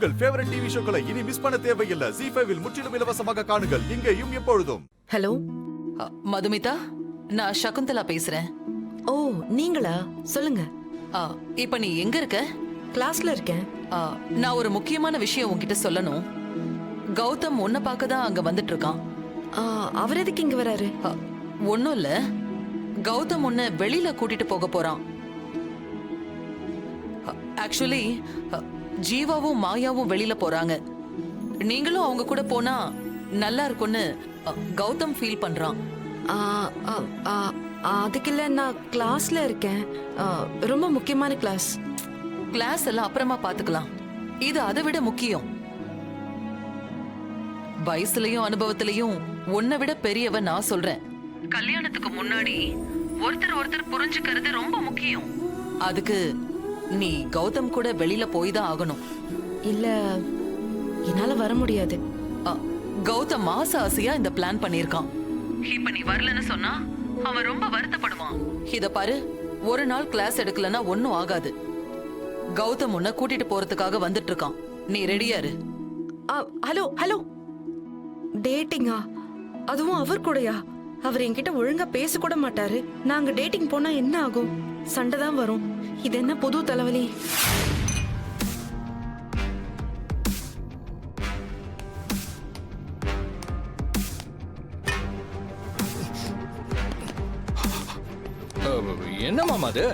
உங்கள் favourite TV ஷோக்களை இனி miss பண்ண தேவையில்லை. ஜி ஃபைவில் முற்றிலும் இலவசமாக காணுங்கள். இங்கேயும் எப்பொழுதும். ஹலோ மதுமிதா நான் சகுந்தலா பேசுறேன். ஓ நீங்களா? சொல்லுங்க. ஆ, இப்ப நீ எங்க இருக்க? கிளாஸ்ல இருக்கேன். ஆ, நான் ஒரு முக்கியமான விஷயம் உன்கிட்ட சொல்லணும். கௌதம் உன்னை பார்க்க தான் அங்க வந்துட்டு இருக்கான் அவர் எதுக்கு இங்க வராரு? ஒண்ணும் இல்ல. கௌதம் உன்னை வெளியில கூட்டிட்டு போக போறான். ஆக்சுவலி ஜீவாவும் மாயாவும் வெளியில போறாங்க. நீங்களும் அவங்க கூட போனா நல்லா இருக்கும்னு கௌதம் ஃபீல் பண்றான். ஆ, ஆ, ஆ, அதுக்கு இல்ல நான் கிளாஸ்ல இருக்கேன். ரொம்ப முக்கியமான கிளாஸ் கிளாஸ் எல்லாம் அப்புறமா பாத்துக்கலாம். இது அதை விட முக்கியம். வயசுலயும் அனுபவத்திலயும் உன்னை விட பெரியவ நான் சொல்றேன். கல்யாணத்துக்கு முன்னாடி ஒருத்தர் ஒருத்தர் புரிஞ்சுக்கிறது ரொம்ப முக்கியம். அதுக்கு நீ கௌதம் கூட வெளியில போய் தான் ஆகணும். இல்ல என்னால வர முடியாது. அ, கௌதம் மாச ஆசையா இந்த பிளான் பண்ணிருக்கான் இப்ப நீ வரலன்னு சொன்னா அவன் ரொம்ப வருத்தப்படுவான். இத பாரு ஒரு நாள் கிளாஸ் எடுக்கலன்னா ஒண்ணும் ஆகாது. கௌதம் உன்னை கூட்டிட்டு போறதுக்காக வந்துட்டு இருக்கான் நீ ரெடியா இரு. ஆ, ஹலோ ஹலோ. டேட்டிங்கா? அதுவும் அவர் கூடயா? அவர் என்கிட்ட ஒழுங்கா பேச கூட மாட்டாரு. நாங்க டேட்டிங் போனா என்ன ஆகும்? சண்டை தான் வரும். இது என்ன புது தலைவலி? என்ன மாமா அது?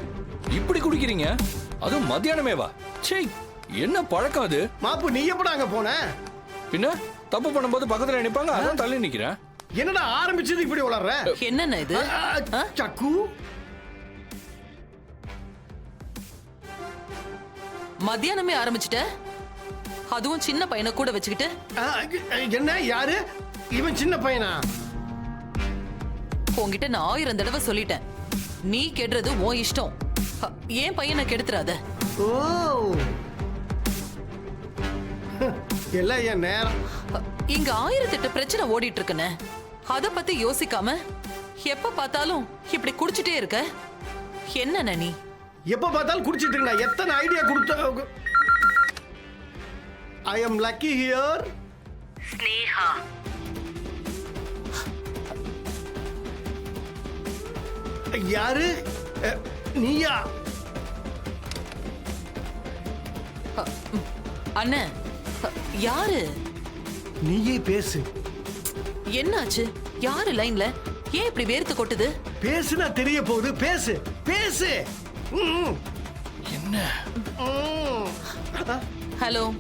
இப்படி குடிக்கிறீங்க? அதுவும் மத்தியானமே வா சே என்ன பழக்கம் அது? மாப்பு நீ எப்படா அங்க போன? பின்ன தப்பு பண்ணும்போது பக்கத்துல நினைப்பாங்க அதான் தள்ளி நிக்கிறேன். என்னடா ஆரம்பிச்சது இப்படி வளர்ற என்னென்ன இது? சக்கு? மத்தியானமே ஆரம்பிச்சிட்ட. அதுவும் சின்ன பையனை கூட வச்சுக்கிட்டு. ஆ, என்ன யாரு? இவன் சின்ன பையனா? உன்கிட்ட நான் ஆயிரம் தடவை சொல்லிட்டேன். நீ கெடுறது உன் இஷ்டம். அ, ஏன் பையனை கெடுத்துறாத? ஓ. எல்லாம் என் நேரம். அ, இங்க ஆயிரத்தெட்டு பிரச்சனை ஓடிட்டு இருக்குன்னு அத பத்தி யோசிக்காம எப்ப பார்த்தாலும் இப்படி குடிச்சிட்டே இருக்க? என்ன நீ? எப்ப பார்த்தாலும் குடிச்சிட்டு இருக்கா எத்தனை ஐடியா கொடுத்த I am lucky here Sneha. யாரு? நீயா? அண்ணன் அ, யாரு? நீயே பேசு. என்னாச்சு? யாரு லைன்ல ஏன் இப்படி வேர்த்து கொட்டுது? பேசுனா தெரிய போகுது. பேசு. பேசு. என்ன. ஹலோ.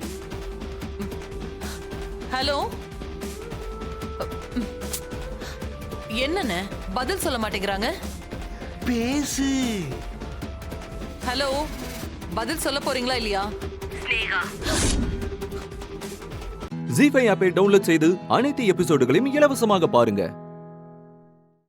ஹலோ. என்னண்ணே? பதில் சொல்ல மாட்டேங்கிறாங்க. பேசு. ஹலோ. பதில் சொல்ல போறீங்களா இல்லையா? ஜி ஃபைவ் ஆப்பை டவுன்லோட் செய்து அனைத்து எபிசோடுகளையும் இலவசமாக பாருங்க.